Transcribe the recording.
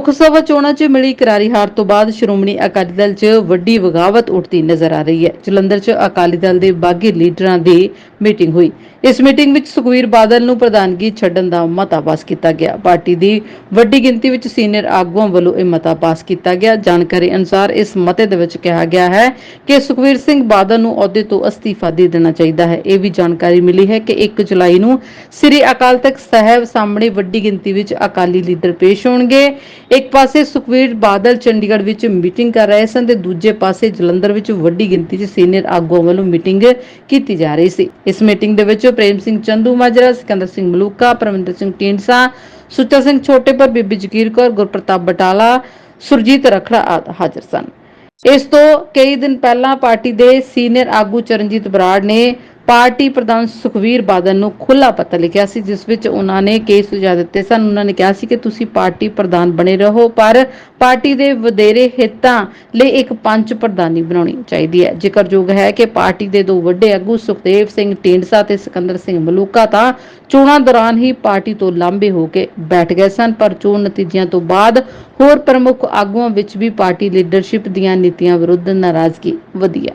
ਲੋਕ ਸਭਾ ਚੋਣਾਂ 'ਚ ਮਿਲੀ ਕਰਾਰੀ ਹਾਰ ਤੋਂ ਬਾਅਦ ਸ਼੍ਰੋਮਣੀ ਅਕਾਲੀ ਦਲ 'ਚ ਵੱਡੀ ਵਗਾਵਤ ਉੱਠਦੀ ਨਜ਼ਰ ਆ ਰਹੀ ਹੈ। ਜਲੰਧਰ 'ਚ ਅਕਾਲੀ ਦਲ ਦੇ ਬਾਗੀ ਲੀਡਰਾਂ ਦੀ ਮੀਟਿੰਗ ਹੋਈ। ਇਸ ਮੀਟਿੰਗ ਵਿੱਚ ਸੁਖਵੀਰ ਬਾਦਲ ਨੂੰ ਪ੍ਰਧਾਨਗੀ ਛੱਡਣ ਦਾ ਮਤਾ ਪਾਸ ਕੀਤਾ ਗਿਆ। ਪਾਰਟੀ ਦੀ ਵੱਡੀ ਗਿਣਤੀ ਵਿੱਚ ਸੀਨੀਅਰ ਆਗੂਆਂ ਵੱਲੋਂ ਇਹ ਮਤਾ ਪਾਸ ਕੀਤਾ ਗਿਆ। ਜਾਣਕਾਰੀ ਅਨੁਸਾਰ ਇਸ ਮਤੇ ਦੇ ਵਿੱਚ ਕਿਹਾ ਗਿਆ ਹੈ ਕਿ ਸੁਖਵੀਰ ਸਿੰਘ ਬਾਦਲ ਨੂੰ ਅਹੁਦੇ ਤੋਂ ਅਸਤੀਫਾ ਦੇ ਦੇਣਾ ਚਾਹੀਦਾ ਹੈ। ਇਹ ਵੀ ਜਾਣਕਾਰੀ ਮਿਲੀ ਹੈ ਕਿ 1 ਜੁਲਾਈ ਨੂੰ ਸ੍ਰੀ ਅਕਾਲ ਤਖਤ ਸਾਹਿਬ ਸਾਹਮਣੇ ਵੱਡੀ ਗਿਣਤੀ ਵਿੱਚ ਅਕਾਲੀ ਲੀਡਰ ਪੇਸ਼ ਹੋਣਗੇ। ਇੱਕ ਪਾਸੇ ਸੁਖਵੀਰ ਬਾਦਲ ਚੰਡੀਗੜ੍ਹ ਵਿੱਚ ਮੀਟਿੰਗ ਕਰ ਰਹੇ ਸਨ ਤੇ ਦੂਜੇ ਪਾਸੇ ਜਲੰਧਰ ਵਿੱਚ ਵੱਡੀ ਗਿਣਤੀ 'ਚ ਸੀਨੀਅਰ ਆਗੂਆਂ ਵੱਲੋਂ ਮੀਟਿੰਗ ਕੀਤੀ ਜਾ ਰਹੀ ਸੀ। ਇਸ ਮੀਟਿੰਗ ਦੇ ਵਿੱਚ ਪ੍ਰੇਮ ਸਿੰਘ ਚੰਦੂ ਮਾਜਰਾ, ਸਿਕੰਦਰ ਸਿੰਘ ਮਲੂਕਾ, ਪਰਮਿੰਦਰ ਸਿੰਘ ਢੀਂਡਸਾ, ਸੁੱਚਾ ਸਿੰਘ ਛੋਟੇਪੁਰ ਬੀਬੀ ਜਗੀਰ ਕੌਰ, ਗੁਰਪ੍ਰਤਾਪ ਬਟਾਲਾ, ਸੁਰਜੀਤ ਰਖੜਾ ਆਦਿ ਹਾਜ਼ਰ ਸਨ। ਇਸ ਤੋਂ ਕਈ ਦਿਨ ਪਹਿਲਾਂ ਪਾਰਟੀ ਦੇ ਸੀਨੀਅਰ ਆਗੂ ਚਰਨਜੀਤ ਬਰਾੜ ਨੇ ਪਾਰਟੀ ਪ੍ਰਧਾਨ ਸੁਖਵੀਰ ਬਾਦਲ ਨੂੰ ਖੁੱਲਾ ਪੱਤਰ ਲਿਖਿਆ ਸੀ, ਜਿਸ ਵਿੱਚ ਉਹਨਾਂ ਨੇ ਕਈ ਸੁਝਾਅ ਦਿੱਤੇ ਸਨ। ਉਹਨਾਂ ਨੇ ਕਿਹਾ ਸੀ ਕਿ ਤੁਸੀਂ ਪਾਰਟੀ ਪ੍ਰਧਾਨ ਬਣੇ ਰਹੋ, ਪਰ ਪਾਰਟੀ ਦੇ ਵਧੇਰੇ ਹਿੱਤਾਂ ਲਈ ਇੱਕ ਪੰਚ ਪ੍ਰਧਾਨੀ ਬਣਾਉਣੀ ਚਾਹੀਦੀ ਹੈ। ਜ਼ਿਕਰਯੋਗ ਹੈ ਕਿ ਪਾਰਟੀ ਦੇ ਦੋ ਵੱਡੇ ਆਗੂ ਸੁਖਦੇਵ ਸਿੰਘ ਢੀਂਡਸਾ ਤੇ ਸਿਕੰਦਰ ਸਿੰਘ ਮਲੂਕਾ ਤਾਂ ਚੋਣਾਂ ਦੌਰਾਨ ਹੀ ਪਾਰਟੀ ਤੋਂ ਲਾਂਭੇ ਹੋ ਕੇ ਬੈਠ ਗਏ ਸਨ, ਪਰ ਚੋਣ ਨਤੀਜਿਆਂ ਤੋਂ ਬਾਅਦ ਹੋਰ ਪ੍ਰਮੁੱਖ ਆਗੂਆਂ ਵਿੱਚ ਵੀ ਪਾਰਟੀ ਲੀਡਰਸ਼ਿਪ ਦੀਆਂ ਨੀਤੀਆਂ ਵਿਰੁੱਧ ਨਾਰਾਜ਼ਗੀ ਵਧੀ ਹੈ।